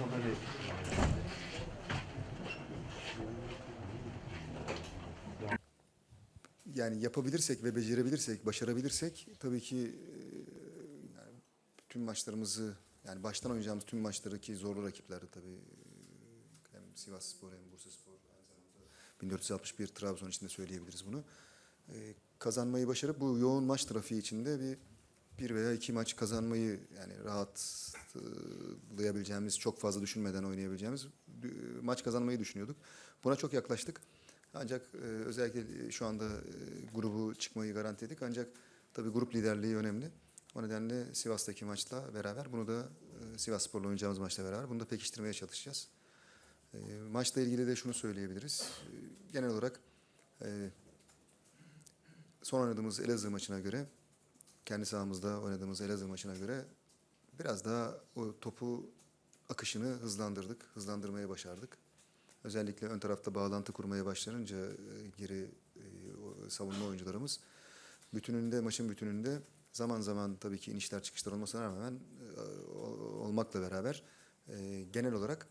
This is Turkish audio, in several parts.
favori Yani yapabilirsek ve becerebilirsek, başarabilirsek tabii ki e, yani tüm maçlarımızı yani baştan oynayacağımız tüm maçları ki zorlu rakiplerdi tabii e, hem Sivas Spor hem Bursa Spor aynı zamanda 1461 Trabzon için de söyleyebiliriz bunu. E, kazanmayı başarıp bu yoğun maç trafiği içinde bir bir veya iki maç kazanmayı yani rahatlayabileceğimiz, çok fazla düşünmeden oynayabileceğimiz bir maç kazanmayı düşünüyorduk. Buna çok yaklaştık. Ancak e, özellikle şu anda e, grubu çıkmayı garantiledik. Ancak tabii grup liderliği önemli. O nedenle Sivas'taki maçla beraber bunu da e, Sivas Spor'la oynayacağımız maçla beraber bunu da pekiştirmeye çalışacağız. E, maçla ilgili de şunu söyleyebiliriz. E, genel olarak e, son oynadığımız Elazığ maçına göre kendi sahamızda oynadığımız Elazığ maçına göre biraz daha o topu akışını hızlandırdık, hızlandırmaya başardık. Özellikle ön tarafta bağlantı kurmaya başlanınca e, geri e, savunma oyuncularımız bütününde maçın bütününde zaman zaman tabii ki inişler çıkışlar olmasına rağmen e, olmakla beraber genel olarak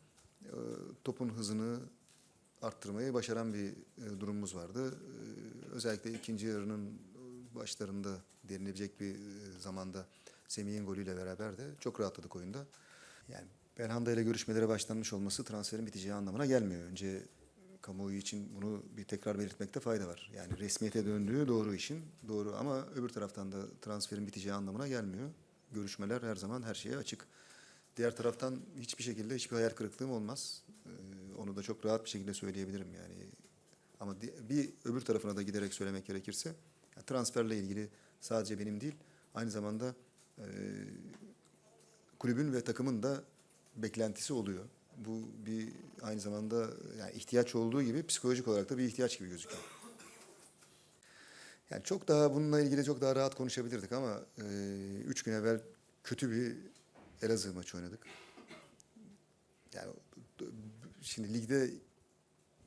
topun hızını arttırmayı başaran bir durumumuz vardı. Özellikle ikinci yarının başlarında denilebilecek bir e, zamanda Semih'in golüyle beraber de çok rahatladık oyunda. Yani Belhanda ile görüşmelere başlanmış olması transferin biteceği anlamına gelmiyor. Önce kamuoyu için bunu bir tekrar belirtmekte fayda var. Yani resmiyete döndüğü doğru işin doğru ama öbür taraftan da transferin biteceği anlamına gelmiyor. Görüşmeler her zaman her şeye açık. Diğer taraftan hiçbir şekilde hiçbir hayal kırıklığım olmaz. Ee, onu da çok rahat bir şekilde söyleyebilirim yani. Ama bir öbür tarafına da giderek söylemek gerekirse transferle ilgili sadece benim değil aynı zamanda e, kulübün ve takımın da beklentisi oluyor. Bu bir aynı zamanda yani ihtiyaç olduğu gibi psikolojik olarak da bir ihtiyaç gibi gözüküyor. Yani çok daha bununla ilgili çok daha rahat konuşabilirdik ama e, üç gün evvel kötü bir Elazığ maçı oynadık. Yani şimdi ligde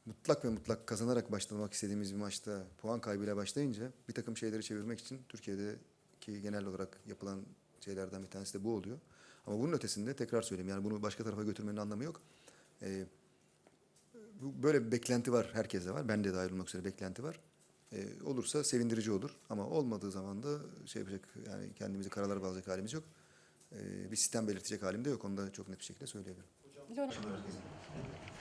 mutlak ve mutlak kazanarak başlamak istediğimiz bir maçta puan kaybıyla başlayınca bir takım şeyleri çevirmek için Türkiye'deki genel olarak yapılan şeylerden bir tanesi de bu oluyor. Ama bunun ötesinde tekrar söyleyeyim yani bunu başka tarafa götürmenin anlamı yok. Ee, böyle bir beklenti var herkeste var. Ben de dahil olmak üzere beklenti var. Ee, olursa sevindirici olur ama olmadığı zaman da şey yapacak yani kendimizi karalar bağlayacak halimiz yok. Ee, bir sistem belirtecek halim de yok. Onu da çok net bir şekilde söyleyebilirim. Lon-